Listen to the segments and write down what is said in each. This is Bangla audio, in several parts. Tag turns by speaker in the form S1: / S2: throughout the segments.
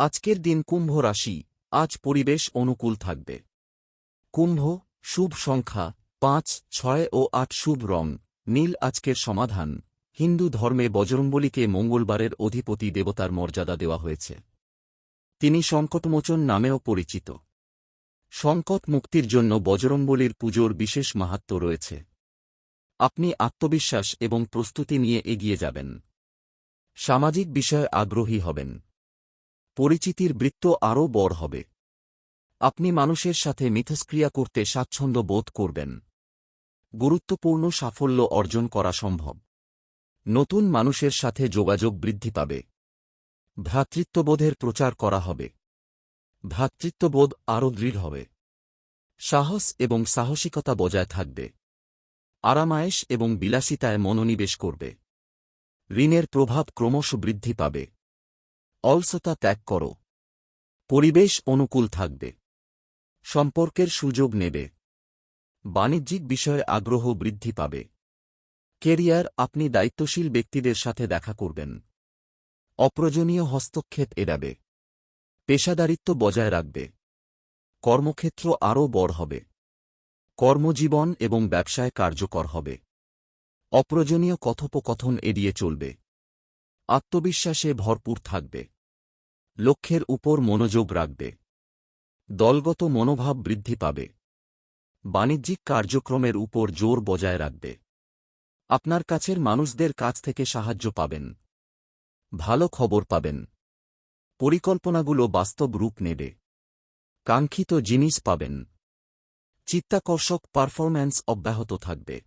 S1: আজকের দিন কুম্ভ রাশি, আজ পরিবেশ অনুকূল থাকবে। কুম্ভ, শুভ সংখ্যা, পাঁচ, ছয় ও আট শুভ রং, নীল আজকের সমাধান। হিন্দু ধর্মে বজরঙ্বলীকে মঙ্গলবারের অধিপতি দেবতার মর্যাদা দেওয়া হয়েছে। তিনি সংকটমোচন নামেও পরিচিত। সংকট মুক্তির জন্য বজরঙ্বলীর পুজোর বিশেষ মাহাত্ম্য রয়েছে। আপনি আত্মবিশ্বাস এবং প্রস্তুতি নিয়ে এগিয়ে যাবেন। সামাজিক বিষয়ে আগ্রহী হবেন। পরিচিতির বৃত্ত আরও বড় হবে। আপনি মানুষের সাথে মিথস্ক্রিয়া করতে স্বাচ্ছন্দ্য বোধ করবেন। গুরুত্বপূর্ণ সাফল্য অর্জন করা সম্ভব। নতুন মানুষের সাথে যোগাযোগ বৃদ্ধি পাবে। ভ্রাতৃত্ববোধের প্রচার করা হবে। ভ্রাতৃত্ববোধ আরও দৃঢ় হবে। সাহস এবং সাহসিকতা বজায় থাকবে। আরামায়েশ এবং বিলাসিতায় মনোনিবেশ করবে। ঋণের প্রভাব ক্রমশ বৃদ্ধি পাবে। অলসতা ত্যাগ করো। পরিবেশ অনুকূল থাকবে। সম্পর্কের সুযোগ নেবে। বাণিজ্যিক বিষয়ে আগ্রহ বৃদ্ধি পাবে। কেরিয়ার আপনি দায়িত্বশীল ব্যক্তিদের সাথে দেখা করবেন। অপ্রয়োজনীয় হস্তক্ষেপ এড়াবে। পেশাদারিত্ব বজায় রাখবে। কর্মক্ষেত্র আরও বড় হবে। কর্মজীবন এবং ব্যবসায় কার্যকর হবে। অপ্রয়োজনীয় কথোপকথন এড়িয়ে চলবে। আত্মবিশ্বাসে ভরপুর থাকবে। লক্ষ্যের উপর মনোযোগ রাখবে। দলগত মনোভাব বৃদ্ধি পাবে। বাণিজ্যিক কার্যক্রমের উপর জোর বজায় রাখবে। আপনার কাছের মানুষদের কাছ থেকে সাহায্য পাবেন। ভালো খবর পাবেন। পরিকল্পনাগুলো বাস্তব রূপ নেবে। কাঙ্ক্ষিত জিনিস পাবেন। চিত্তাকর্ষক পারফরম্যান্স অব্যাহত থাকবে।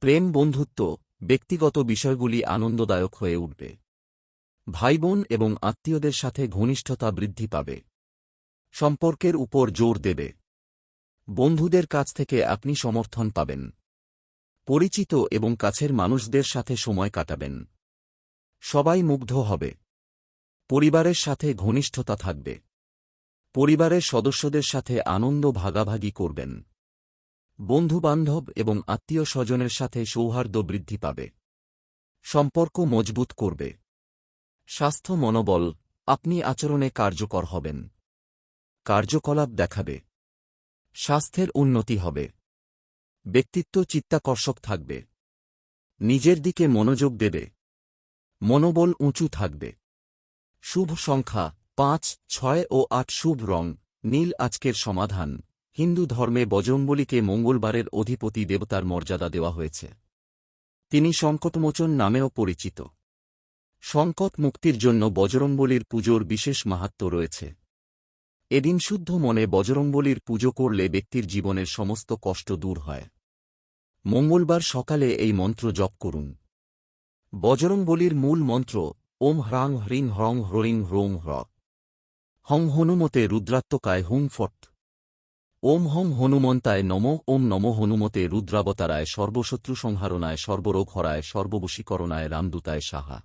S1: প্রেম বন্ধুত্ব ব্যক্তিগত বিষয়গুলি আনন্দদায়ক হয়ে উঠবে। ভাইবোন এবং আত্মীয়দের সাথে ঘনিষ্ঠতা বৃদ্ধি পাবে। সম্পর্কের উপর জোর দেবে। বন্ধুদের কাছ থেকে আপনি সমর্থন পাবেন। পরিচিত এবং কাছের মানুষদের সাথে সময় কাটাবেন। সবাই মুগ্ধ হবে। পরিবারের সাথে ঘনিষ্ঠতা থাকবে। পরিবারের সদস্যদের সাথে আনন্দ ভাগাভাগি করবেন। বন্ধুবান্ধব এবং আত্মীয় স্বজনের সাথে সৌহার্দ্য বৃদ্ধি পাবে। সম্পর্ক মজবুত করবে। স্বাস্থ্য মনোবল, আপনি আচরণে কার্যকর হবেন। কার্যকলাপ দেখাবে। স্বাস্থ্যের উন্নতি হবে। ব্যক্তিত্ব চিত্তাকর্ষক থাকবে। নিজের দিকে মনোযোগ দেবে। মনোবল উঁচু থাকবে। শুভ সংখ্যা পাঁচ, ছয় ও আট শুভ রং, নীল আজকের সমাধান। হিন্দু ধর্মে বজরঙ্বলীকে মঙ্গলবারের অধিপতি দেবতার মর্যাদা দেওয়া হয়েছে। তিনি সংকটমোচন নামেও পরিচিত। সংকট মুক্তির জন্য বজরঙ্বলীর পুজোর বিশেষ মাহাত্ম্য রয়েছে। এদিন শুদ্ধ মনে বজরঙ্বলীর পুজো করলে ব্যক্তির জীবনের সমস্ত কষ্ট দূর হয়। মঙ্গলবার সকালে এই মন্ত্র জপ করুন। বজরংবলীর মূল মন্ত্র, ওম হ্রাং হ্রিং হ্রং হ্রিং হ্রোং হ্র। হং হনুমতে রুদ্রাত্মকায় হুং ফট। ওম হং হনুমন্তায় নম, ওম নম হনুমতে রুদ্রাবতারায় সর্বশত্রু সংহারণায় সর্বরোগ হরায় সর্ববশীকরণায় রামদূতায় সাহা।